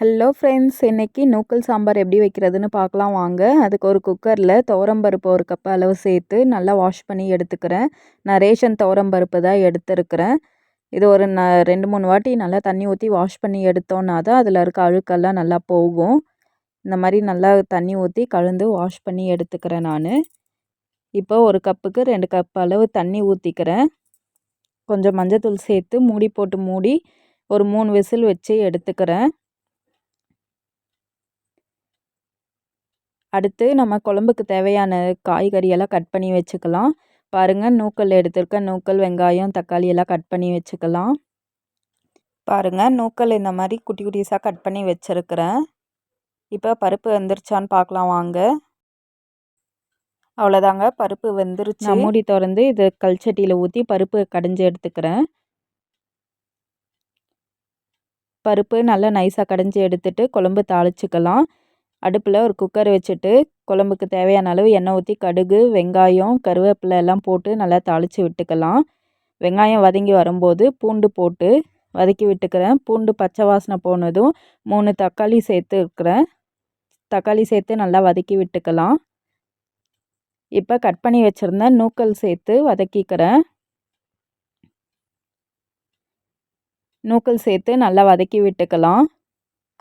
Hello friends இன்றைக்கி நூக்கல் சாம்பார் எப்படி வைக்கிறதுன்னு பார்க்கலாம் வாங்க. அதுக்கு ஒரு குக்கரில் துவரம்பருப்பு ஒரு கப் அளவு சேர்த்து நல்லா வாஷ் பண்ணி எடுத்துக்கிறேன். நான் ரேஷன் துவரம்பருப்பு தான் எடுத்துருக்கிறேன். இது ஒரு ந ரெண்டு மூணு வாட்டி நல்லா தண்ணி ஊற்றி வாஷ் பண்ணி எடுத்தோன்னா தான் அதில் இருக்க அழுக்கெல்லாம் நல்லா போகும். இந்த மாதிரி நல்லா தண்ணி ஊற்றி கலந்து வாஷ் பண்ணி எடுத்துக்கிறேன் நான். இப்போ ஒரு கப்புக்கு ரெண்டு கப் அளவு தண்ணி ஊற்றிக்கிறேன் கொஞ்சம் மஞ்சத்தூள் சேர்த்து மூடி போட்டு மூடி ஒரு மூணு விசில் வச்சு எடுத்துக்கிறேன். அடுத்து நம்ம குழம்புக்கு தேவையான காய்கறியெல்லாம் கட் பண்ணி வச்சுக்கலாம். பாருங்கள் நூக்கல் எடுத்திருக்க நூக்கல் வெங்காயம் தக்காளி எல்லாம் கட் பண்ணி வச்சுக்கலாம். பாருங்கள் நூக்கல் இந்த மாதிரி குட்டி குட்டிஸாக கட் பண்ணி வச்சுருக்கிறேன். இப்போ பருப்பு வெந்துருச்சான்னு பார்க்கலாம் வாங்க. அவ்வளோதாங்க பருப்பு வெந்துருச்சு. மூடி திறந்து இது கல் சட்டியில் ஊற்றி பருப்பு கடைஞ்சி எடுத்துக்கிறேன். பருப்பு நல்லா நைஸாக கடைஞ்சி எடுத்துகிட்டு குழம்பு தாளிச்சிக்கலாம். அடுப்பில் ஒரு குக்கர் வச்சுட்டு குழம்புக்கு தேவையான அளவு எண்ணெய் ஊற்றி கடுகு வெங்காயம் கருவேப்பிலை எல்லாம் போட்டு நல்லா தாளித்து விட்டுக்கலாம். வெங்காயம் வதங்கி வரும்போது பூண்டு போட்டு வதக்கி விட்டுக்கிறேன். பூண்டு பச்சை வாசனை போனதும் மூணு தக்காளி சேர்த்து இருக்கிறேன். தக்காளி சேர்த்து நல்லா வதக்கி விட்டுக்கலாம். இப்போ கட் பண்ணி வச்சுருந்தேன் நூக்கல் சேர்த்து வதக்கிக்கிறேன். நூக்கல் சேர்த்து நல்லா வதக்கி விட்டுக்கலாம்.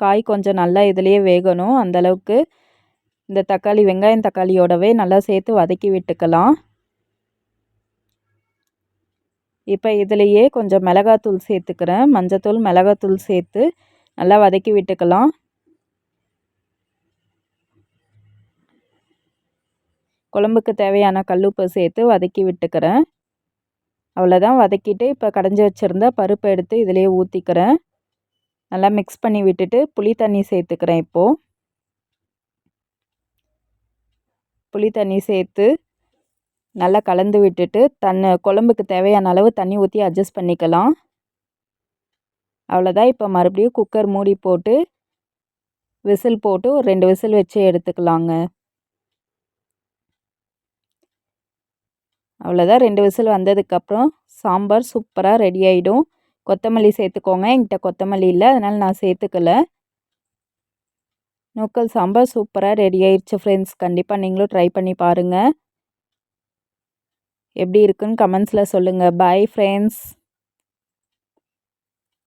காய் கொஞ்சம் நல்லா இதிலையே வேகணும். அந்தளவுக்கு இந்த தக்காளி வெங்காயம் தக்காளியோடவே நல்லா சேர்த்து வதக்கி விட்டுக்கலாம். இப்போ இதிலையே கொஞ்சம் மிளகாத்தூள் சேர்த்துக்கிறேன். மஞ்சத்தூள் மிளகாத்தூள் சேர்த்து நல்லா வதக்கி விட்டுக்கலாம். குழம்புக்கு தேவையான கல்லுப்பு சேர்த்து வதக்கி விட்டுக்கிறேன். அவ்வளோதான் வதக்கிட்டு இப்போ கடைஞ்சி வச்சுருந்த பருப்பை எடுத்து இதிலே ஊற்றிக்கிறேன் நல்லா மிக்ஸ் பண்ணி விட்டுட்டு புளி தண்ணி சேர்த்துக்கிறேன் இப்போது புளி தண்ணி சேர்த்து நல்லா கலந்து விட்டுட்டு தண்ணி குழம்புக்கு தேவையான அளவு தண்ணி ஊற்றி அட்ஜஸ்ட் பண்ணிக்கலாம். அவ்வளோதான் இப்போ மறுபடியும் குக்கர் மூடி போட்டு விசில் போட்டு ஒரு ரெண்டு விசில் வச்சு எடுத்துக்கலாங்க. அவ்வளோதான் ரெண்டு விசில் வந்ததுக்கப்புறம் சாம்பார் சூப்பராக ரெடி ஆகிடும் கொத்தமல்லி சேர்த்துக்கோங்க. என்கிட்ட கொத்தமல்லி இல்லை. அதனால் நான் சேர்த்துக்கல. நூக்கல் சாம்பார் சூப்பராக ரெடி ஆயிடுச்சு ஃப்ரெண்ட்ஸ் கண்டிப்பாக நீங்களும் ட்ரை பண்ணி பாருங்கள் எப்படி இருக்குன்னு கமெண்ட்ஸில் சொல்லுங்கள் பாய் ஃப்ரெண்ட்ஸ்